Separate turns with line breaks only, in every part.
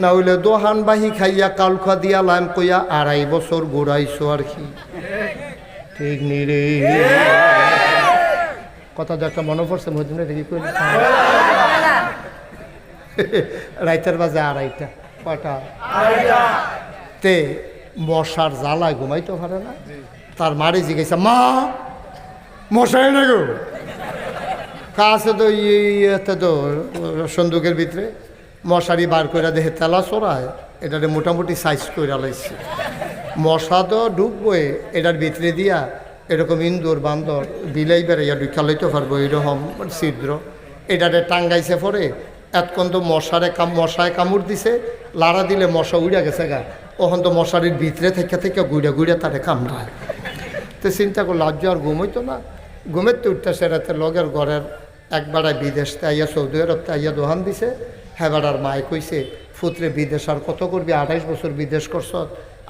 না হইলে দোহান বাহি খাইয়া কালখা দিয়া লাম কইয়া আড়াই বছর ঘুরাইছো আর কি ঠিক নি রে কথা একটা মনে পড়ছে মধ্যে এটা কি কইল রাইতের বাজে আড়াইটা কয়টা তে মশার জ্বালায় ঘুমাইতে পারে না তার মারি জিজ্ঞাসা মা মশাই না গো কাছে তো ইয়েতে তো সন্দুকের ভিতরে মশারি বার করে দেখে তেলা চড়ায় এটারে মোটামুটি সাইজ করে লাইছে। মশা তো ঢুকবই এটার ভিতরে দিয়া এরকম ইন্দুর বান্দর বিলাই বেড়াইয়া ঢুকা লইতে পারব এরকম ছিদ্র। এটারে টাঙ্গাইছে পরে, এতক্ষণ তো মশারে কাম, মশায় কামড় দিছে, লাড়া দিলে মশা উড়া গেছে গা। ওখান তো মশারির ভিতরে থেকে থেকে গুড়ে গুড়ে তারে কামড়ায়। তো চিন্তা করল আজ আর ঘুমাইতো না। ঘুমের তো উঠতেছে রাতে লগের ঘরের একবারে বিদেশ আইয়া সৌদি আরব আইয়া দোহান দিছে। হেবাড়ার মায় কইছে, ফুতরে বিদেশ আর কত করবি? আঠাইশ বছর বিদেশ করছ।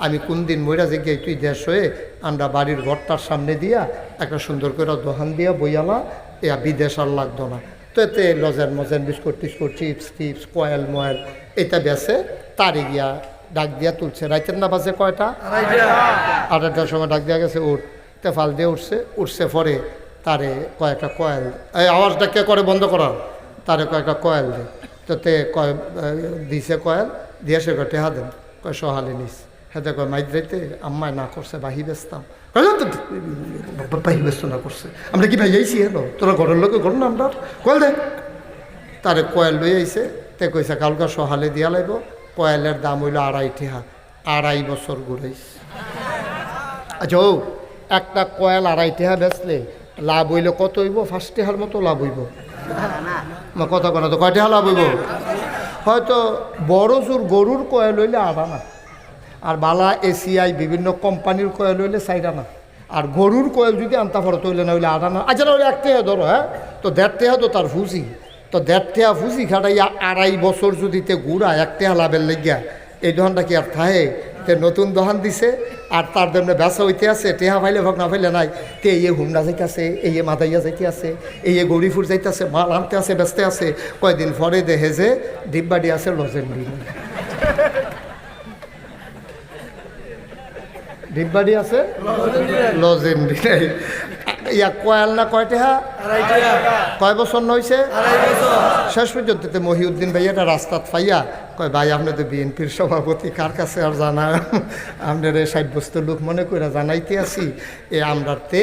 আমি কোন দিন মইরা যে তুই দেশ হয়ে আমরা বাড়ির ঘরটার সামনে দিয়া একটা সুন্দর করে দোহান দিয়া বইয়ালা ইয়া বিদেশ আর লাগতো না। তো এতে লজেন মজেন, বিস্কুট টিস্কুট, চিপস টিপস, কয়েল ময়েল, এটা বেছে তারে গিয়া ডাক দিয়া তুলছে। রাইতের না বাজে কয়টা? আড়াইটার সময় ডাক দিয়া গেছে, উঠ। তেফাল দিয়ে উঠছে উঠছে পরে তারে কয়েকটা কয়েল, এই আওয়াজটা কে করে বন্ধ করার? তারে কয়েকটা কয়েল দে। তো তে কয় দিছে কয়েল দিয়ে সে টেহা দেন। কয় সহালে নিস। হেতে কয় মাইদ রাইতে আম্মায় না করছে বাহি বেচতাম কয়, "না তো, বাহি বেচতো না করছে। আমরা কি ভাই যাইছি হেলো তোরা ঘরের লোকে ঘর না আমরা? কয়েল দে তারে কয়েল লই আইছে তে কইছে কালকা সহালে দিয়া লাইব। কয়েলের দাম হইল আড়াই টেহা আড়াই বছর ঘুরাইছে। আচ্ছা ও একটা কয়েল আড়াই টেহা বেচলে লাভ হইলে কত হইব? ফার্স্ট টেহার মতো লাভ হইব। কথা কথা তো কয় হালা হইব হয়তো বড় জোর গরুর কয়েল হইলে আধা না আর বালা এসিআই বিভিন্ন কোম্পানির কয়েল হইলে চাইরা না আর গরুর কয়েল যদি আনতা ফরত হইলে না হইলে আধা না আচ্ছা না হইলে এক টেহা ধরো হ্যাঁ? তো দেড় টেহা তো তার ফুসি। তো দেড় টেহা ফুসি, খাটাইয়া আড়াই বছর যদি তে গুড়া এক টেহা লাভের লেগিয়া, এই দোকানটা কি আর থাহে? তে নতুন দোহান দিছে, আর তার জন্য ব্যবসা হইতে আছে, টেহা ফাইলে ভগ না ফাইলে নাই তে এই হুমনা যাইতে আছে এই মাদাইয়া যাইতে আছে এই গৌরীপুর যাইতে আছে মাল আনতে আছে ব্যস্ত আছে, কয়দিন পরে দেহে যে ডিব্বাডি আছে, লজেন ডিব্বাডি আছে? লজেন ইয়া কয়াল না কয়টা হা? কয় বছর নইছে? শেষ পর্যন্ত মহিউদ্দিন ভাই একটা রাস্তাত ফাইয়া কয়, ভাই আপনি তো বিএনপির সভাপতি কার কাছে আর জানা আপনার এই বস্তু লোক মনে করে জানাইতে আছি, এ আমরার তে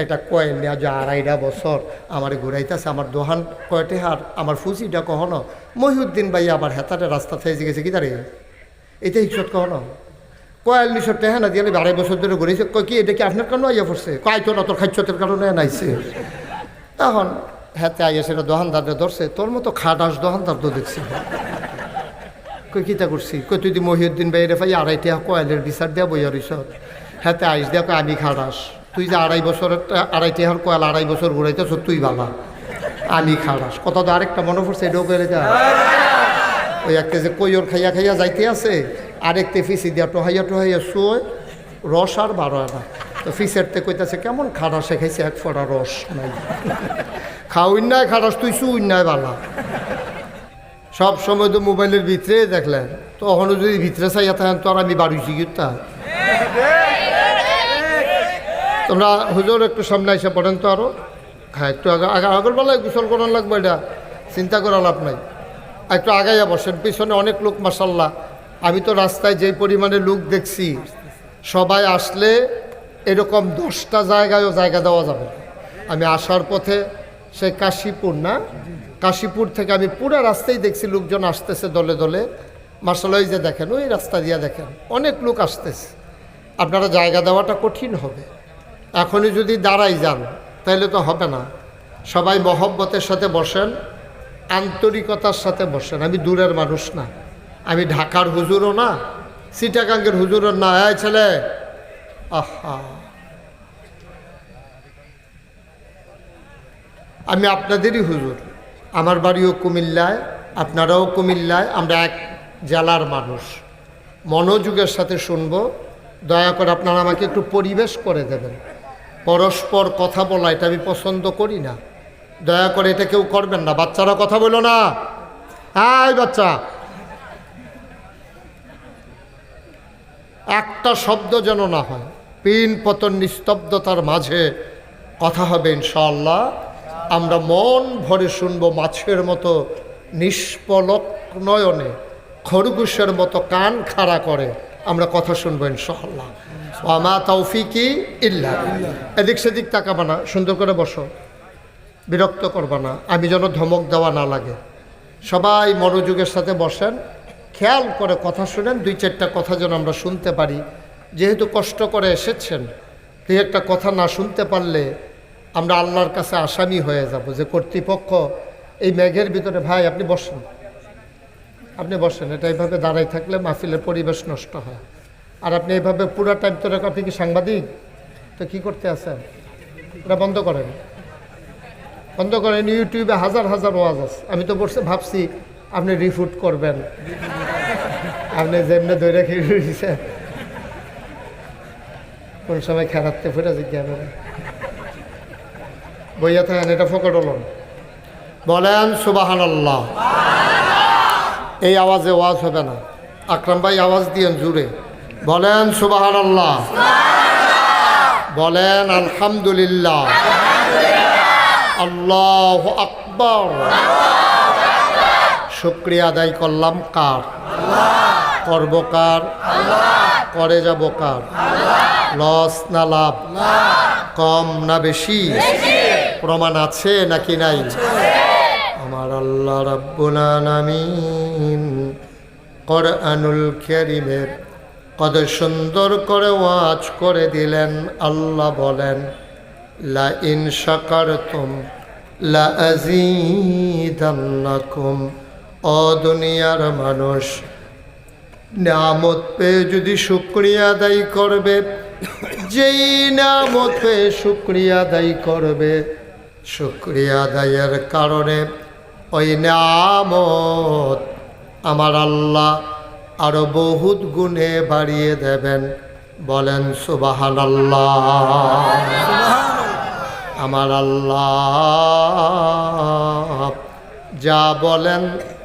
একটা কয়েল নেওয়া যে আড়াইটা বছর আমার ঘুরাইতেছে, আমার দোহান কয়টে হার আমার ফুচিটা কখনো? মহিউদ্দিন ভাই আবার হেতাটা রাস্তা থেকে গেছে কি দাঁড়িয়ে এটা হিসত কখনো? কয়াল নিশর টেহা না দিয়ে আড়াই বছর ধরে ঘুরেছে। কয়, কি এটা কি আপনার কারণে আইয়া পড়ছে? কয় তো না, তোর খাচ্ছতের কারণে নাইছে। তখন হাতে আইয়া সেটা দোকানদারে ধরছে। তোর মতো খাটাস দোকানদার তো দেখছি। কই কিতা করছি? কই তুই মহিউদ্দিন ভাই ভাই, আড়াই টাকা কয়েলের বিচার দিয়া বইয়া রইস হাতে আইস দিয়া, কয়, আমি খাটাস। তুই যে আড়াই বছরের আড়াই টাকার কয়েল আড়াই বছর ঘুরাইতেছ, তুই বালা। আমি খাটাস। কত তো আরেকটা মনে পড়ছে, এটাও কইলে যা। ওই একটা যে কইর খাইয়া খাইয়া যাইতে আছে। আরেকতে ফিসি দিয়া টোহাইয়া টোহাইয়া শুয়ে রস আর বারো আনা তো ফিসেরতে কইতাছে, কেমন খাড়া শেখাইছে এক ফোড়া রস? নাই। খাওয়াই নাই খাড়াস তুই শুই নাই বালা। সব সময় তো মোবাইলের ভিতরে দেখলেন। তখনও যদি ভিতরে চাইয়া থাকেন, তো আর আমি বাড়িছি গিয়ে তোমরা হুজুর একটু সামনে এসে পড়েন তো আরও। হ্যাঁ একটু আগে আগে আগের বেলায় গোসল করার লাগবে এটা। চিন্তা করা লাভ নাই। একটু আগাইয়া বসেন, পিছনে অনেক লোক মাসাল্লাহ আমি তো রাস্তায় যেই পরিমাণে লোক দেখছি, সবাই আসলে এরকম দশটা জায়গায়ও জায়গা দেওয়া যাবে আমি আসার পথে সে কাশীপুর না, কাশীপুর থেকে আমি পুরো রাস্তায় দেখছি লোকজন আসতেছে দলে দলে। মার্শাল ওই যে দেখেন, ওই রাস্তা দিয়ে দেখেন, অনেক লোক আসতেছে। আপনারা জায়গা দেওয়াটা কঠিন হবে। এখনই যদি দাঁড়াই যান, তাহলে তো হবে না। সবাই মহব্বতের সাথে বসেন, আন্তরিকতার সাথে বসেন। আমি দূরের মানুষ না। আমি ঢাকার হুজুরও না, সিটাগাঙ্গের হুজুরও না, এই ছেলে। আহা। আমি আপনাদেরই হুজুর। আমার বাড়িও কুমিল্লায়, আপনারাও কুমিল্লায়, আমরা এক জেলার মানুষ। মনোযোগের সাথে শুনব। দয়া করে আপনারা আমাকে একটু পরিবেশ করে দেবেন। পরস্পর কথা বলা, এটা আমি পছন্দ করি না। দয়া করে এটা কেউ করবেন না। বাচ্চারা কথা বলো না। হ্যাঁ বাচ্চা একটা শব্দ যেন না হয়। পিন পতন নিস্তব্ধতার মাঝে কথা হবে ইনশাআল্লাহ। আমরা মন ভরে শুনব মাছের মতো নিষ্পলক নয়নে খরগোশের মতো কান খাড়া করে। আমরা কথা শুনব ইনশাআল্লাহ। আমা তৌফিকি ইল্লা এদিক সেদিক তাকাবা না, সুন্দর করে বসো। বিরক্ত করবা না। আমি যেন ধমক দেওয়া না লাগে। সবাই মনোযোগের সাথে বসেন। খেয়াল করে কথা শুনেন, দুই চারটা কথা যেন আমরা শুনতে পারি। যেহেতু কষ্ট করে এসেছেন, দুই একটা কথা না শুনতে পারলে আমরা আল্লাহর কাছে আসামি হয়ে যাব যে কর্তৃপক্ষ, এই মেঘের ভিতরে ভাই, আপনি বসেন। আপনি বসেন, এটা এইভাবে দাঁড়াই থাকলে মাহফিলের পরিবেশ নষ্ট হয়। আর আপনি এইভাবে পুরো টাইম তো আপনি কি সাংবাদিক? তো কি করতে আছেন? এটা বন্ধ করেন। বন্ধ করেন, ইউটিউবে হাজার হাজার ওয়াজ আছে। আমি তো বসে ভাবছি আপনি রিফুট করবেন। আপনি যেমনি ধরে খেয়ে কোন সময় খেলাতে ফুটে জিজ্ঞাসা বইয়া থাকেন, এটা ফকট হলন বলেন সুবাহান আল্লাহ এই আওয়াজে ওয়াজ হবে না। আকরাম ভাই, আওয়াজ দিয়েন জুড়ে বলেন সুবাহান আল্লাহ বলেন, আলহামদুলিল্লাহ। আল্লাহ আকবর। শুক্রিয়া আদায় করলাম কার? করব কার? করে যাব কার? লস না লাভ? কম না বেশি? প্রমাণ আছে নাকি নাই? আমার আল্লাহ রাব্বুল আলামিন কোরআনুল কারীমের কত সুন্দর করে ওয়াজ করে দিলেন। আল্লাহ বলেন লা ইন শাকারতুম লা আযীদান্নাকুম ও দুনিয়ার মানুষ। নামত পেয়ে যদি শুক্রিয়া আদায় করবে, যেই নামত পেয়ে শুক্রিয়া আদায় করবে, শুক্রিয়া আদায়ের কারণে ওই নামত আমার আল্লাহ আরও বহুত গুণে বাড়িয়ে দেবেন। বলেন সুবাহান আল্লাহ আমার আল্লাহ যা বলেন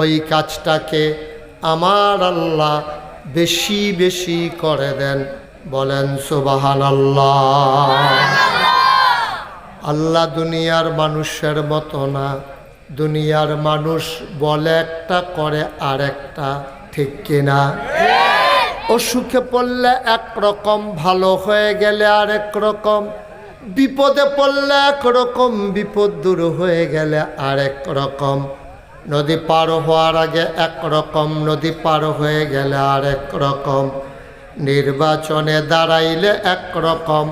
ওই কাজটাকে আমার আল্লাহ বেশি বেশি করে দেন। বলেন সুবাহান আল্লাহ আল্লাহ দুনিয়ার মানুষের মতো না। দুনিয়ার মানুষ বলে একটা, করে আর একটা ঠিক কিনা? অসুখে পড়লে একরকম ভালো হয়ে গেলে আরেক রকম। বিপদে পড়লে একরকম বিপদ দূর হয়ে গেলে আরেক রকম। নদী পার হওয়ার আগে একরকম নদী পার হয়ে গেলে আরেক রকম নির্বাচনে দাঁড়াইলে একরকম,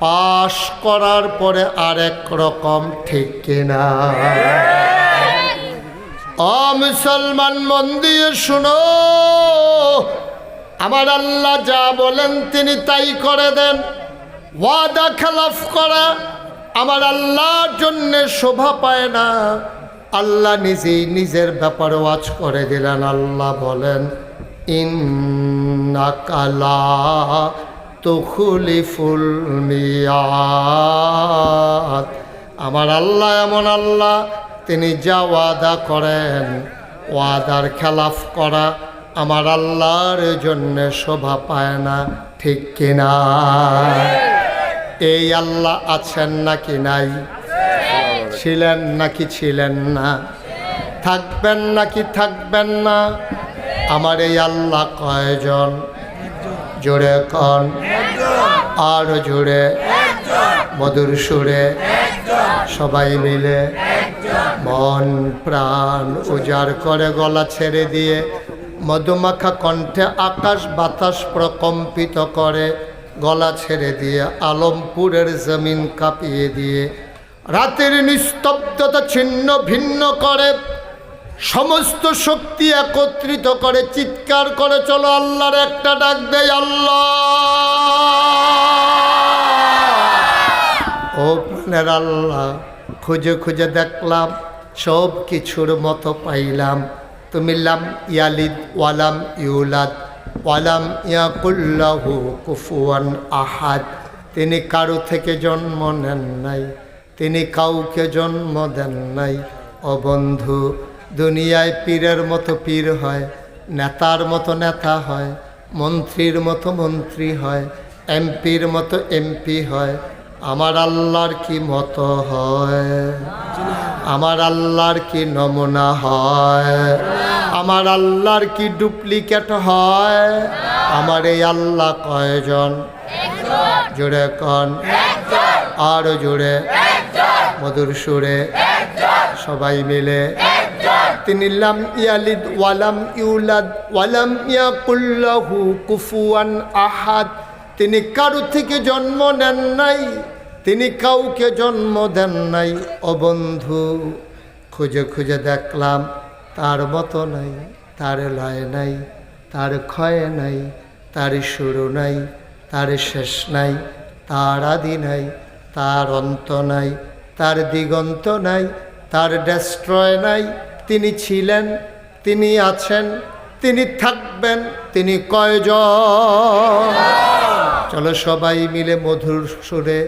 পাশ করার পরে আরেক রকম ঠিক কিনা? অ মুসলমান মন দিয়ে শুনো। আমার আল্লাহ যা বলেন তিনি তাই করে দেন। ওয়াদা খেলাফ করা আমার আল্লাহর জন্যে শোভা পায় না। আল্লাহ নিজেই নিজের ব্যাপারে ওয়াজ করে দিলেন। আল্লাহ বলেন, ইন্নাকালা তুখলিফুল মিয়াদ। আমার আল্লাহ এমন আল্লাহ, তিনি যা ওয়াদা করেন, ওয়াদার খেলাফ করা আমার আল্লাহর জন্য শোভা পায় না, ঠিক কিনা? এই আল্লাহ আছেন নাকি নাই? ছিলেন নাকি ছিলেন না? থাকবেন নাকি থাকবেন না? আমার এই আল্লাহ কয়জন? জোরে কন। আর জোরে। মধুর সুরে। সবাই মিলে মন প্রাণ উজাড় করে গলা ছেড়ে দিয়ে মধুমাখা কণ্ঠে আকাশ বাতাস প্রকম্পিত করে গলা ছেড়ে দিয়ে আলমপুরের জমিন কাঁপিয়ে দিয়ে রাতের নিস্তব্ধতা ছিন্ন ভিন্ন করে, সমস্ত শক্তি একত্রিত করে, চিৎকার করে, চলো আল্লাহর একটা ডাক দেয় আল্লাহ! আল্লাহ, খুঁজে খুঁজে দেখলাম, সব কিছুর মতো পাইলাম। তুমি লাম ইয়ালিদ ওয়ালাম ইউলাদ ওয়ালাম ইয়াকুল্লাহু কুফুয়ান আহাদ। তিনি কারও থেকে জন্ম নেন নাই। তিনি কাউকে জন্ম দেন নাই। ও বন্ধু, দুনিয়ায় পীরের মতো পীর হয়, নেতার মতো নেতা হয়, মন্ত্রীর মতো মন্ত্রী হয়, এমপির মতো এমপি হয়। আমার আল্লাহর কি মতো হয়? আমার আল্লাহর কি নমুনা হয়? আমার আল্লাহর কি ডুপ্লিকেট হয়? আমার এই আল্লাহ কয়জন? জোরে কন। আরও জোরে। মধুর সুরে সবাই মিলে। তিনি লাম ইয়ালিদ ওয়ালাম ইউলাদ ওয়ালাম ইয়াকুল্লাহু কুফুয়ান আহাদ। তিনি কারও থেকে জন্ম নেন নাই, তিনি কাউকে জন্ম দেন নাই। ও বন্ধু, খুঁজে খুঁজে দেখলাম তার মতো নাই, তার লয় নাই, তার ক্ষয় নাই, তার শুরু নাই, তার শেষ নাই, তার আদি নাই, তার অন্ত নাই। তার দিগন্ত নাই, তার ডেস্ট্রয় নাই। তিনি ছিলেন, তিনি আছেন, তিনি থাকবেন, তিনি কয়জন? চলো সবাই মিলে মধুর সুরে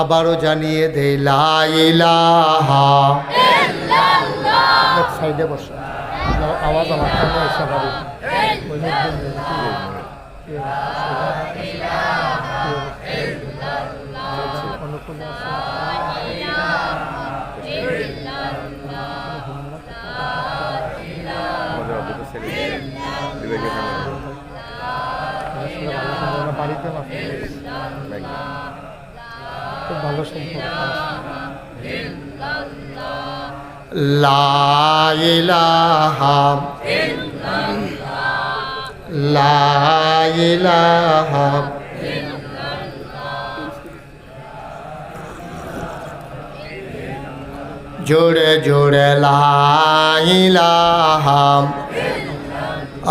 আবারও জানিয়ে দে সাইডে আওয়াজ আমার লাইলাহা লাইলাহা জোরে জোরে লাইলাহা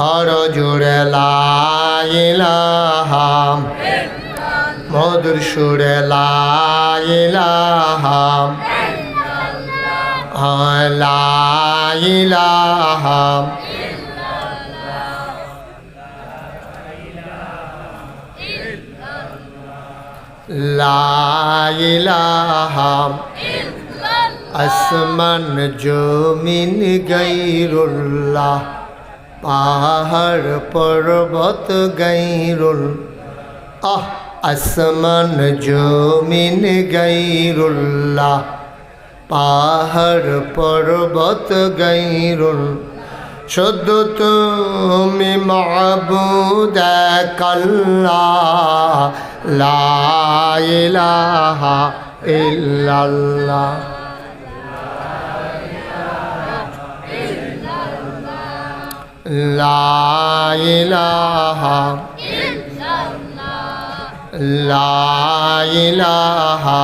আর জোরে লাইলাহা মধুর সুরে লাইলাহা লাইলাহা লাইলাহা। আসমান জমিন গৈরুল্লাহ পাহাড় পর্বত গৈরুল আহ আসমান জমিন গৈরুল্লাহ পাহাড় পর্বত গৈরুল শুদ্ধ তুমি মাবুদ কল্লা লাইলাহা ইল্লাল্লাহ। লাইলাহা লাইলাহা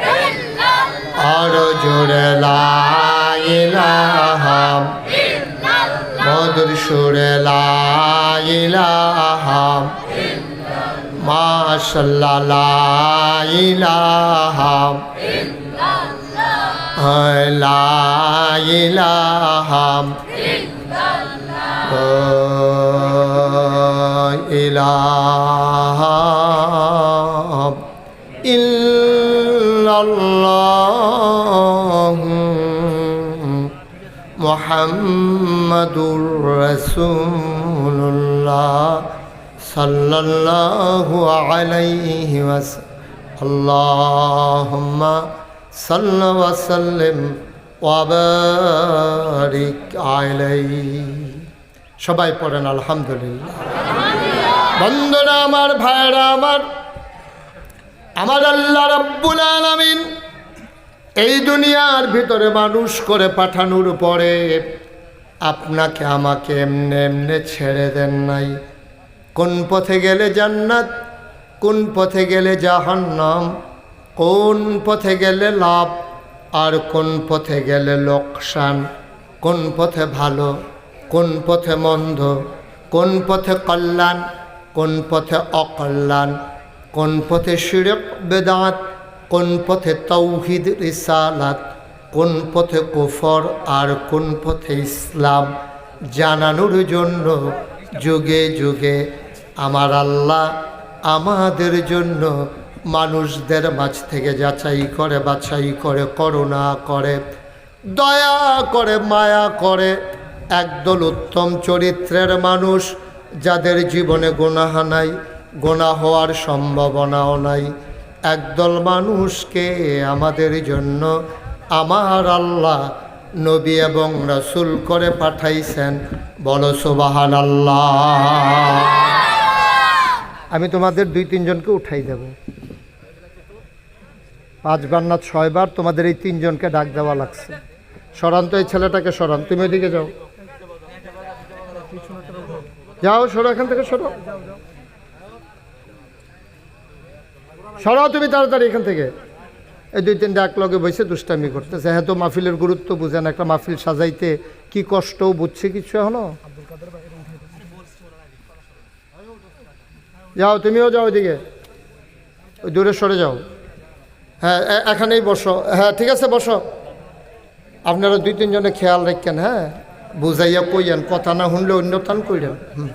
সুরে লাইলাহা মাশাল্লাহ লাইলাহা লাইলাহা ইলাহা ইল্লাল্লাহ মুহাম্মাদুর রাসূলুল্লাহ সাল্লাল্লাহু আলাইহি ওয়াসাল্লাম আল্লাহুম্মা সাল্লি ওয়া সাল্লিম আলাইহি। সবাই পড়েন আলহামদুলিল্লাহ। বন্ধুরা আমার, ভাইরা আমার আমার আল্লাহ রব্বুল আলামিন এই দুনিয়ার ভিতরে মানুষ করে পাঠানোর পরে আপনাকে আমাকে এমনে এমনে ছেড়ে দেন নাই। কোন পথে গেলে জান্নাত, কোন পথে গেলে জাহান্নাম, কোন পথে গেলে লাভ আর কোন পথে গেলে লোকসান, কোন পথে ভালো, কোন পথে মন্দ, কোন পথে কল্যাণ, কোন পথে অকল্যাণ, কোন পথে শিরক, বেদাত কোন পথে তৌহিদ রিসালাত, কোন পথে কুফর আর কোন পথে ইসলাম জানানোর জন্য যুগে যুগে আমার আল্লাহ আমাদের জন্য মানুষদের মাঝ থেকে যাচাই করে, বাছাই করে, করুণা করে, দয়া করে, মায়া করে একদল উত্তম চরিত্রের মানুষ যাদের জীবনে গোনাহ নাই গোনা হওয়ার সম্ভাবনাও নাই। একদল মানুষকে আমাদের জন্য আমার আল্লাহ, নবী এবং রসুল করে পাঠাইছেন। বলো সুবাহান আল্লাহ আমি তোমাদের দুই তিনজনকে উঠাই দেব। পাঁচবার না ছয়বার তোমাদের এই তিনজনকে ডাক দেওয়া লাগছে। সরান তো এই ছেলেটাকে সরান, তুমি ওইদিকে যাও। যাও, সরো এখান থেকে, সরো। সরাও তুমি তাড়াতাড়ি এখান থেকে। এই দুই তিনটা এক লগে বসে দুষ্টামি করতেছে। হ্যাঁ তো মাহফিলের গুরুত্ব বুঝেন, একটা মাহফিল সাজাইতে কি কষ্ট বুঝছে কিছু এখনও? যাও, তুমিও যাও ওইদিকে। ওই দূরে সরে যাও। হ্যাঁ এখানেই বসো। হ্যাঁ ঠিক আছে, বসো। আপনারা দুই তিনজনে খেয়াল রাখেন হ্যাঁ? বুঝাইয়া কইয়েন, কথা না শুনলে অন্য তান কইরেন। হুম।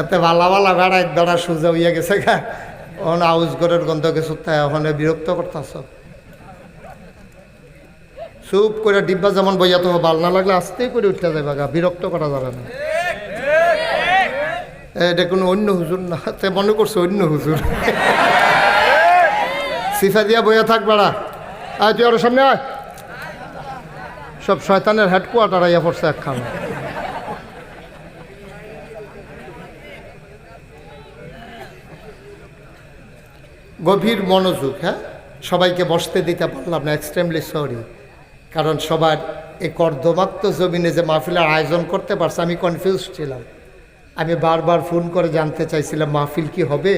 এতে ভালা ভালা বেড়া এক বেড়া সোজা হইয়া গেছে গা। ওখান আউজ ঘরের গন্ধ গেছে তাই ওখানে বিরক্ত করতেছ। চুপ করে ডিব্বা যেমন বইয়া তো ভালো না লাগলে আস্তেই করে উঠতে যাবে গা, বিরক্ত করা যাবে না। এটা কোনো অন্য হুজুর না, তে মনে করছে অন্য হুজুর। সিফা দিয়া বইয়া থাক বেড়া। আয়, তুই আরও সামনে আয়। সব শয়তানের হেডকোয়ার্টার আইয়া পড়ছে একখানা। গভীর মনোযোগ হ্যাঁ? সবাইকে বসতে দিতে পারলাম না এক্সট্রিমলি সরি কারণ সবার এই কর্দমাক্ত জমিনে যে মাহফিলের আয়োজন করতে পারছে, আমি কনফিউজ ছিলাম। আমি বারবার ফোন করে জানতে চাইছিলাম, মাহফিল কি হবে?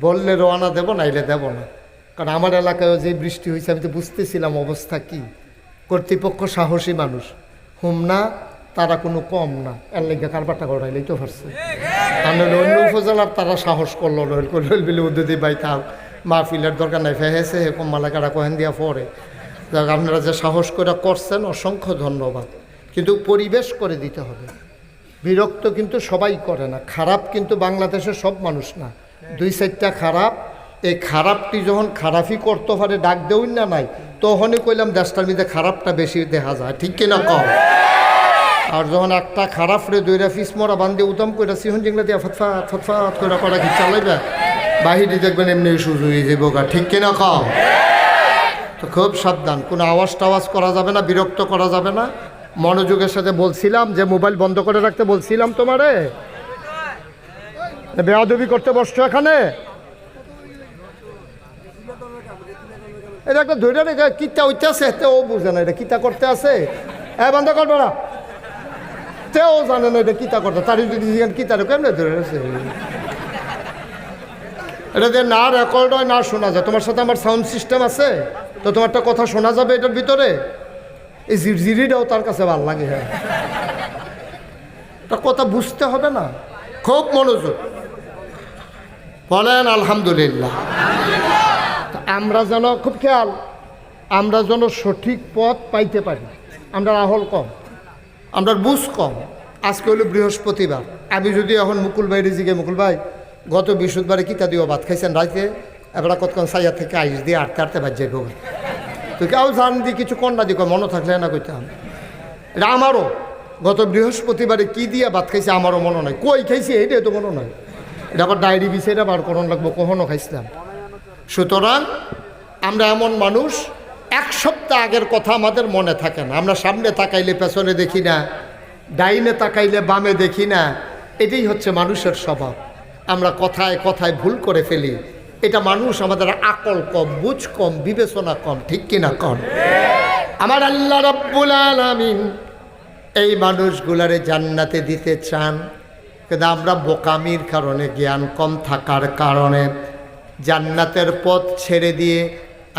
বললে রওনা দেবো, নাইলে দেব না। কারণ আমার এলাকায় যে বৃষ্টি হয়েছে, আমি তো বুঝতেছিলাম অবস্থা কি। কর্তৃপক্ষ সাহসী মানুষ। হুম না, তারা কোনো কম না। এর লেগে কারবারটা গড়াইলেই তো পারছে। আর অন্য উপজেলার তারা সাহস করল, নইল করল বিলে উদ্যোদি বাই তাও মাহফিলের দরকার নাই ফেহেছে হে কম মালাকারা কহেন দিয়া পরে। যাক, আপনারা যে সাহস করে করছেন, অসংখ্য ধন্যবাদ। কিন্তু পরিবেশ করে দিতে হবে। বিরক্ত কিন্তু সবাই করে না, খারাপ কিন্তু বাংলাদেশের সব মানুষ না। দুই সাইডটা খারাপ, এই খারাপটি যখন খারাপই করতে পারে, ডাক দেউন না নাই, তখনই কইলাম দেশটার মধ্যে খারাপটা বেশি দেখা যায়, ঠিক কিনা কম আর যখন একটা খারাপ রে দুইটা ফিস মরা বান্ধে উদম করে সিহন জিংলা দিয়া ফতফাত ফতফাত করে করা কি চালাইবে বাহিরে দেখবেন এমনি সুযোগ হয়ে যাব ঠিক কিনা কম তো খুব সাবধান, কোনো আওয়াজ টাওয়াজ করা যাবে না, বিরক্ত করা যাবে না। মনোযোগের সাথে বলছিলাম, যে মোবাইল বন্ধ করে রাখতে বলছিলাম তোমারে। বেয়াদবি করতে বসছো এখানে? এটা একটা ধৈর্য রেখে কিতা আছে তেও বুঝে না এটা কিতা করতে আছে। হ্যাঁ বন্ধ করবে না তেও জানে না এটা কিতা করতে তার যদি কিতা কেমনে ধরে আছে এটা যে না রেকর্ড হয়, না শোনা যায়। তোমার সাথে আমার সাউন্ড সিস্টেম আছে? তো তোমারটা কথা শোনা যাবে এটার ভিতরে? এই ঝিরঝিরিটাও তার কাছে ভালো লাগে হ্যাঁ। তা কথা বুঝতে হবে না। খুব মনোযোগ। বলেন, আলহামদুলিল্লাহ। আমরা যেন, খুব খেয়াল, আমরা যেন সঠিক পথ পাইতে পারি। আমরা আহল কম, আমরা বুঝ কম। আজকে হলো বৃহস্পতিবার। আমি যদি এখন মুকুল ভাই, রিজিকে মুকুল ভাই গত বৃহস্পতিবারে কিতা দিও ভাত খাইছেন রাইতে? এবার কতক্ষণ সাইয়া থেকে আইস দিয়ে আটতে আটতে বাজে গো। তো কেউ জান দি কিছু কন্যা দিকে মনে থাকলে না কইতাম। এটা আমারও। গত বৃহস্পতিবারে কি দিয়ে ভাত খাইছে আমারও মনে নয় কই খাইছি এইটাই তো মনে নয় এটা আবার ডায়েরি বিষয়টা বার করণ লাগবো, কখনো খাইছিলাম। সুতরাং আমরা এমন মানুষ, এক সপ্তাহ আগের কথা আমাদের মনে থাকে না। আমরা সামনে তাকাইলে, পেছনে দেখি না। ডাইনে তাকাইলে, বামে দেখি না। এটাই হচ্ছে মানুষের স্বভাব। আমরা কথায় কথায় ভুল করে ফেলি। এটা মানুষ আমাদের আকল কম, বুঝ কম, বিবেচনা কম, ঠিক কিনা কম আমার আল্লাহ রব্বুল আলামিন এই মানুষগুলারে জান্নাতে দিতে চান। কিন্তু আমরা বোকামির কারণে, জ্ঞান কম থাকার কারণে জান্নাতের পথ ছেড়ে দিয়ে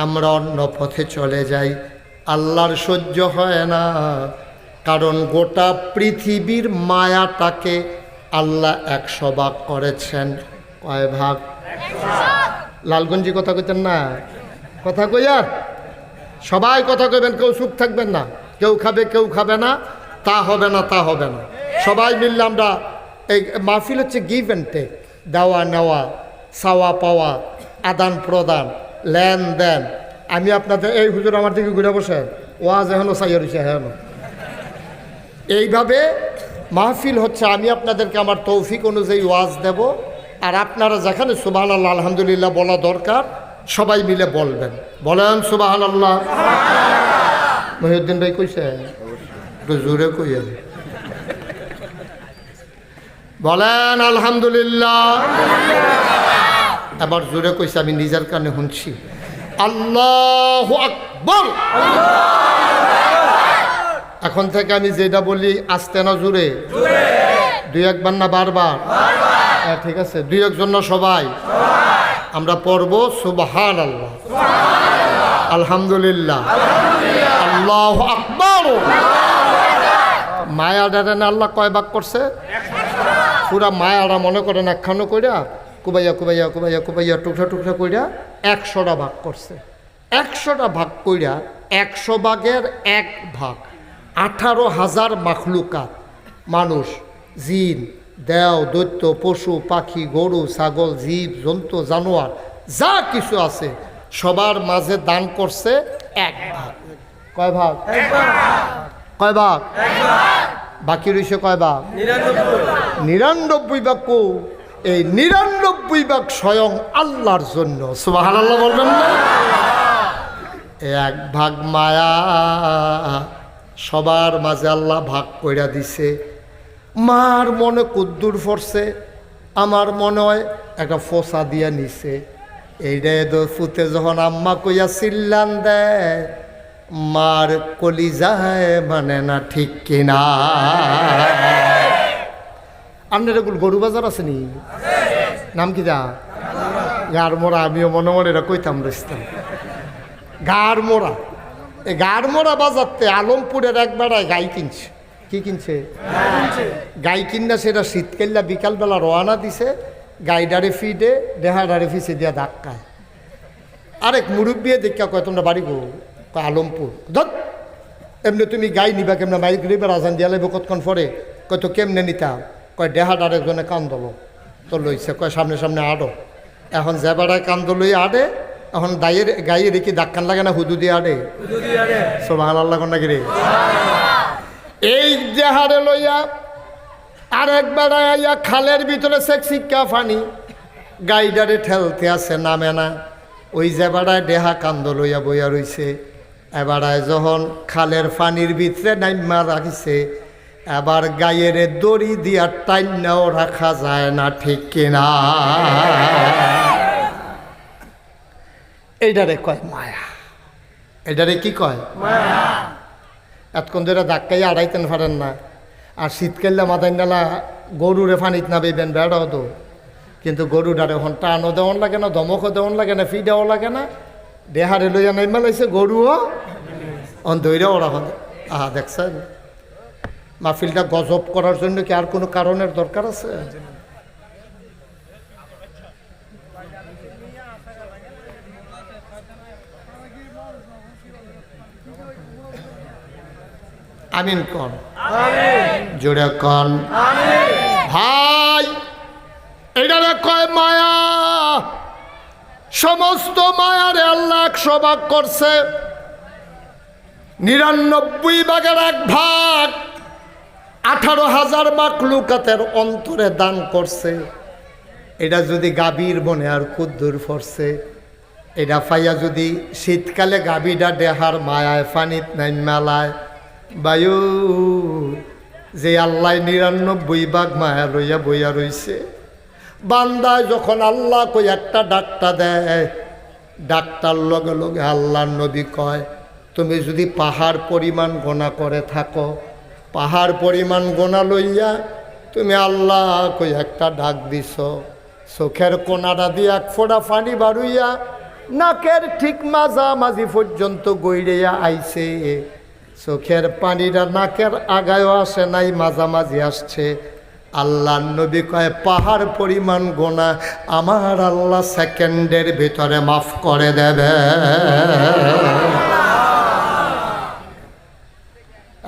আমরা অন্য পথে চলে যাই। আল্লাহর সহ্য হয় না, কারণ গোটা পৃথিবীর মায়াটাকে আল্লাহ একশো ভাগ করেছেন। কয় ভাগ? লালগঞ্জি কথা কইতেন না? কথা কইয়া সবাই কথা কইবেন, কেউ সুখ থাকবেন না। কেউ খাবে কেউ খাবে না। তা হবে না, তা হবে না। সবাই মিললে আমরা এই মাহফিল হচ্ছে গিভ অ্যান্ড টেক দেওয়া, নেওয়া, চাওয়া, পাওয়া, আদান প্রদান, লেনদেন। আমি আপনাদের, এই হুজুর আমার দিকে ঘুরে বসেন। ওয়াজ এখনও চাইয়া রয়েছে এখনও এইভাবে মাহফিল হচ্ছে, আমি আপনাদেরকে আমার তৌফিক অনুযায়ী ওয়াজ দেব। আর আপনারা যেখানে সুবাহ আল্লাহ আলহামদুলিল্লাহ বলা দরকার, সবাই মিলে বলবেন। বলেন সুবাহ আল্লাহ মহিউদ্দিন ভাই কইছে? জোরে কইয়েন। বলেন আলহামদুলিল্লাহ। এবার জোরে কইছে, আমি নিজের কানে শুনছি। আল্লাহ আকবর। এখন থেকে আমি যেটা বলি আসতে না জুড়ে? দুই একবার না বারবার? হ্যাঁ, ঠিক আছে। দুই একজন না সবাই? আমরা পড়ব সুবহান আল্লাহ আলহামদুলিল্লাহ। আল্লাহ আকবর। মায়া ডারেন আল্লাহ কয় ভাগ করছে? পুরা মায়ারা মনে করেন একখানো কইরা কুবাইয়া কুবাইয়া কুবাইয়া কুবাইয়া টুকরা টুকরা কইরা একশোটা ভাগ করছে। একশোটা ভাগ কইরা একশো ভাগের এক ভাগ। আঠারো হাজার মাখলুকাত। মানুষ জিন দেও দৈত্য পশু পাখি গরু ছাগল জীব জন্তু জানোয়ার যা কিছু আছে সবার মাঝে দান করছে এক ভাগ। কয় ভাগ? কয় ভাগ? বাকি রয়েছে কয় ভাগ? নিরানব্বই। ভাগ কো। এই নিরানব্বই ভাগ স্বয়ং আল্লাহর জন্য। সুবাহ আল্লাহ বলবেন না? এক ভাগ মায়া। সবার মাঝে আল্লাহ ভাগ কইরা দিছে। মার মনে কুদ্দুর পড়ছে আমার মনে হয় একটা ফোসা দিয়া নিছে। এইটা তো ফুতে যখন আম্মা কইয়া চিল্লান দেয়, মার কলি যায় মানে না ঠিক কিনা। আপনার এগুলো গরু বাজার আছে নি? নাম কি দা গার মোড়া, আমিও মনে মনে কইতাম রইতাম গার মোড়া। গার বাজারতে আলমপুরের এক বেড়ায় গাই কিনছে। কি কিনছে? গাই কিনা সেটা শীতকাল্লা বিকালবেলা রওনা দিছে গাই গাইডারে ফিডে দেহাডারে ফিসে দিয়া ধাক্কায়। আরেক মুরব্বী দেখা কয়, তোমরা বাড়ি গো আলমপুর। ধর এমনি তুমি গাই নিবা কেমনে? মাইক গরিবের আজান দিয়া লাগবে কতক্ষণ পরে? কয়, তো কেমনে নিতা? কয় দেহাড আরেকজনে কান্দল। তো লইছে, কয়, সামনে সামনে আডো। এখন যে বেড়ায় কান্দ লই আডে এখন দায়ের গাইয়ে রেখে ধাক্কান লাগে না হুদু দিয়ে আডে সোভান আল্লাহ নাকি রে? এই দেহারে লইয়া আর একবার আইয়া খালের ভিতরে সেক শিক্ষা ফানি গাইডারে ঠেলতে আছে নামে না। ওই যে বেড়ায় দেহা কান্দ লইয়া বইয়া রইছে। এবারায় যখন খালের ফানির ভিতরে নাইমা রাখিছে এবার গায়ের দড়ি দিয়া টাইনাও রাখা যায় না ঠিক কিনা? এইটারে কয় মায়া। এটারে কি কয়? এতক্ষণ ধরে ধাক্কাই আড়াইতেন পারেন না। আর শীতকালে মাথায় নালা গরুরে ফানিত না বেবেন বেড়াও তো। কিন্তু গরুটারে হন টানও দেওয়ান লাগে না দমকও দেওয়ান লাগে না ফি দেওয়া লাগে না। দেহারে লইয়া নাই মেলাইছে গরুও। অন দৈরা ওরা হন। আহা দেখছেন? মাহফিলটা গজব করার জন্য কি আর কোনো কারণের দরকার আছে? আমিন কন জোরে কন। ভাই এটা কয় মায়া? সমস্ত মায়ারে আল্লাহ একশো ভাগ করছে। নিরানব্বই ভাগের এক ভাগ আঠারো হাজার মাকলুকাতের অন্তরে দান করছে। এটা যদি গাভীর মনে আর কুদ্দুর ফরছে, এটা ফাইয়া যদি শীতকালে গাভীটা দেহার মায়ায় ফানিত নাই মেলায়, বায়ু, যে আল্লাহ নিরানব্বই ভাগ মায়া লইয়া বইয়া রইছে। বান্দায় যখন আল্লাহ কই একটা ডাক্তার দেয়, ডাক্তার লগে লগে আল্লাহর নবী কয়, তুমি যদি পাহাড় পরিমাণ গোনা করে থাকো, পাহাড় পরিমাণ গোনা লইয়া তুমি আল্লাহ কই একটা ডাক দিছ। চোখের কোনাটা দিয়ে এক ফোঁটা পানি বাড়ুইয়া নাকের ঠিক মাঝামাঝি পর্যন্ত গইড়িয়া আইছে। চোখের পানিটা নাকের আগায়ও আসে নাই, মাঝামাঝি আসছে। আল্লাহ নবী কয়, পাহাড় পরিমাণ গোনা, আমার আল্লাহ সেকেন্ডের ভিতরে মাফ করে দেবে।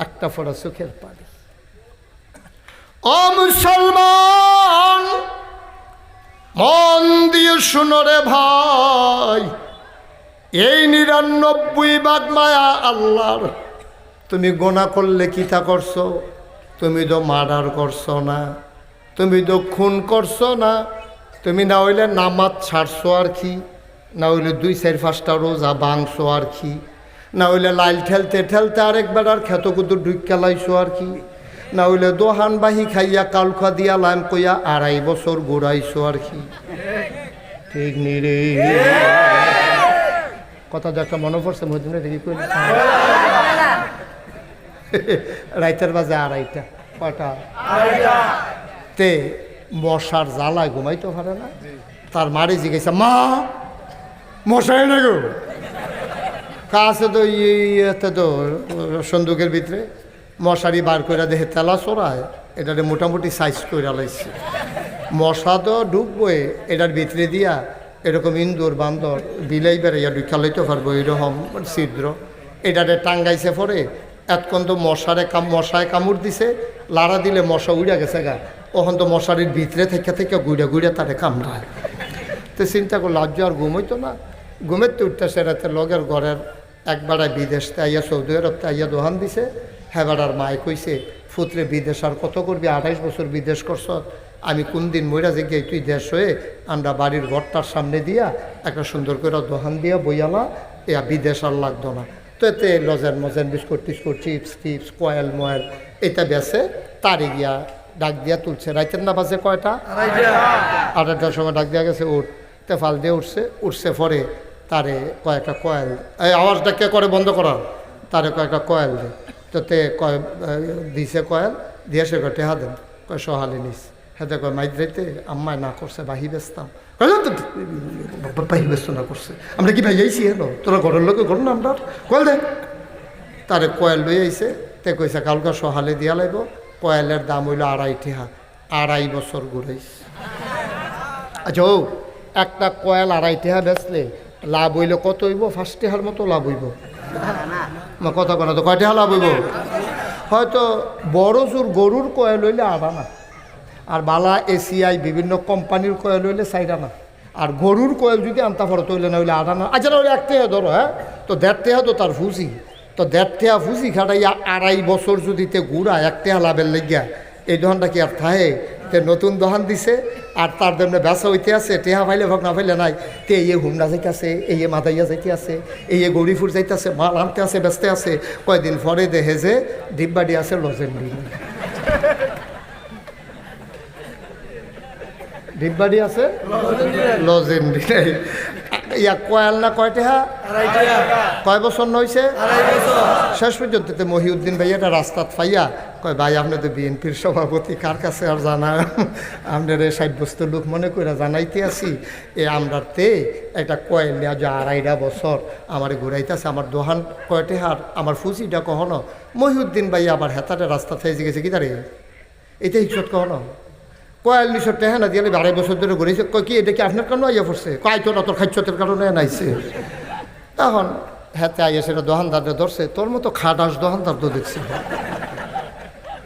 একটা ফোড়া চোখের পানি। ও মুসলমান মন দিয়ে শুনো রে ভাই, এই নিরানব্বই বাদ মায়া আল্লাহর। তুমি গোনা করলে কিতা করছ? তুমি তো মার্ডার করছ না, তুমি তো খুন করছ না। তুমি না হইলে নামাজ ছাড়ছো আর কি, না হইলে দুই, চার, পাঁচটা রোজা বাংছো আর কি, না হইলে লাইল ঠেলতে ঠেলতে আরেকবার আর খেত কুতু ডুইকা লাইছো আর কি। না হইলে দোহান বাহি খাইয়া কালখা দিয়া লাইম কইয়া আড়াই বছর ঘুরাইছো আর কি। ঠিক নিরে কথা একটা মনে পড়ছে মহিদিনে দেখি কই রাইতের বাজে আড়াইটা, কয়টা? তে মশার জ্বালায় ঘুমাইতে পারে না। তার মারে জিজ্ঞাসা, মা, মশাই না গো কাছে তো ইয়েতে তো সন্দুকের ভিতরে। মশারি বার করে দেখে তেলা চড়ায়, এটারে মোটামুটি সাইজ করে লাইছে। মশা তো ঢুকবই এটার ভিতরে দিয়া এরকম ইন্দুর বান্দর বিলাই বেড়াইয়া ঢুকা লইতে পারব এরকম ছিদ্র। এটারে টাঙ্গাইছে পরে এতক্ষণ তো মশারে কাম, মশায় কামড় দিছে, লাড়া দিলে মশা উড়া গেছে গা। ওখান তো মশারির ভিতরে থেকে থেকে গুড়ে গুড়ে তারে কামড়ায়। তো চিন্তা করল, আজ আর ঘুমাইতো না। ঘুমের তো উঠতেছে, রাতে লগের ঘরের একবারে বিদেশ আইয়া সৌদি আরব আইয়া দোহান দিছে। হেবাড়ার মায় কইছে ফুতরে বিদেশ আর কত করবি? আঠাইশ বছর বিদেশ করছ। আমি কোন দিন মইরা যে গিয়ে তুই দেশ হয়ে আমরা বাড়ির ঘরটার সামনে দিয়া একটা সুন্দর করে দোহান দিয়া বইয়ালা ইয়া বিদেশ আর লাগতো না। তো এতে লজেন মজেন বিস্কুট টিস্কুট, চিপস, টিপস, কয়েল ময়েল এটা বেছে তারে গিয়া ডাক দিয়া তুলছে। রাইতের না বাজে কয়টা? আড়াইটার সময় ডাক দিয়া গেছে, উঠ। তে ফাল দিয়ে উঠছে উঠছে পরে তারে কয়েকটা কয়েল, এই আওয়াজটা কে করে বন্ধ করা তারে কয়েকটা কয়েল দে। তো তে কয় দিছে কয়েল দিয়ে সে কয় টেহা দেন। কয় সহালি নিস। হেতে কয় মাইক যাইতে আম্মায় না করছে বাহি বেচতাম কয়, "তো, তো, বাহি ব্যস্ত না করছে। আমরা কি ভাই যাইছি হেলো তোরা ঘরের লোকে ঘর না আমরা? কয়েল দে তারে কয়েল লই আইছে তে কইছে কালকে সহালে দিয়া লাইব। কয়েলের দাম হইল আড়াই টেহা আড়াই বছর ঘুরাইছে আচ্ছা ও একটা কয়েল আড়াই টেহা বেচলে লাভ হইলে কত হইব? ফার্স্ট টেহার মতো লাভ হইব। মা কথা কোনো তো, কয়টা টেহা লাভ হইব? হয়তো বড় জোর গরুর কয়েল হইলে আধা না আর বালা এসিআই বিভিন্ন কোম্পানির কয়েল হইলে চাইরা না আর গরুর কয়েল যদি আনতা পারো তৈলে না হইলে আধা না আচ্ছা না হইলে টেহা ধরো হ্যাঁ? তো দেড় টেহা তো তার ফুসি। তো দেড় টেহা ফুসি খাটাইয়া আড়াই বছর যদি তে গুড়া এক টেহা লাভের লেগিয়া, এই দোকানটা কি আর থাহে? তে নতুন দোহান দিছে, আর তার জন্য ব্যবসা হইতে আছে, টেহা ফাইলে ভোগ না ফাইলে নাই। তে এই হুমনা যাইতে আছে এই মাদাইয়া যাইতে আছে এই গৌরীপুর যাইতে আছে মাল আনতে আছে, ব্যস্ত আছে। কয়দিন পরে দেহে যে ডিব্বাডি আছে লজেন্ডি ডিব্বাডি আছে? লজেন্ডি ইয়া কয় টেহা কয় বছর নইছে? শেষ পর্যন্ত মহিউদ্দিন ভাই এটা রাস্তাত পাইয়া কয় ভাই আপনি তো বিএনপির সভাপতি কার কাছে আর জানা? আপনার বস্তু লোক মনে করে জানাইতে আছি এ আমরার তে একটা কয়েল নেওয়া যে আড়াইটা বছর আমার ঘুরাইতেছে আমার দোহান কয়টে হার আমার ফুসিটা কখনো? মহিউদ্দিন ভাই আবার হেতাটা রাস্তা থেকে গেছে কি দাঁড়িয়ে এটা হিসত কখনো? কয়াল নিশো টেহা না দিয়ে আড়াই বছর ধরে ঘুরেছে। কয়, কি, এটা কি আপনার কারণে আইয়া পড়ছে? কয় তো না, তোর খাচ্ছতের কারণে নাইছে। তখন হাতে আইয়া সেটা দোকানদারে ধরছে, তোর মতো খাটাস দোকানদার তো দেখছি।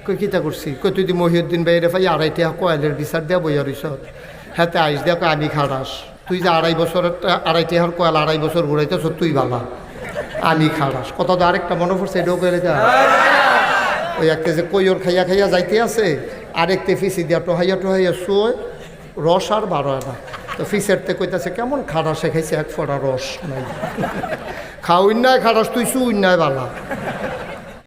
কই কিতা করছি? কই তুই মহিউদ্দিন বাইরে পাই আড়াইটা কয়েলের বিচার দেয়া বইয়া রইস হাতে আইস দেয়া কয়, আমি খাটাস। তুই যে আড়াই বছর আড়াইটা হার কয়েল আড়াই বছর ঘুরাইতেছ, তুই বালা। আমি খাটাস। কথা তো আরেকটা মনে পড়ছে, এটাও কইলে যা। ওই একটা যে কইর খাইয়া খাইয়া যাইতে আছে আরেকতে ফিসি দিয়া টোহাইয়া টোহাইয়া শুয়ে রস আর বারো না। তো ফিসের তে কইতাছে, কেমন খাড়া শেখাইছে এক ফোঁটা রস? নাই। খাওয়াই নাই খাড়াস, তুই শুই নাই বালা।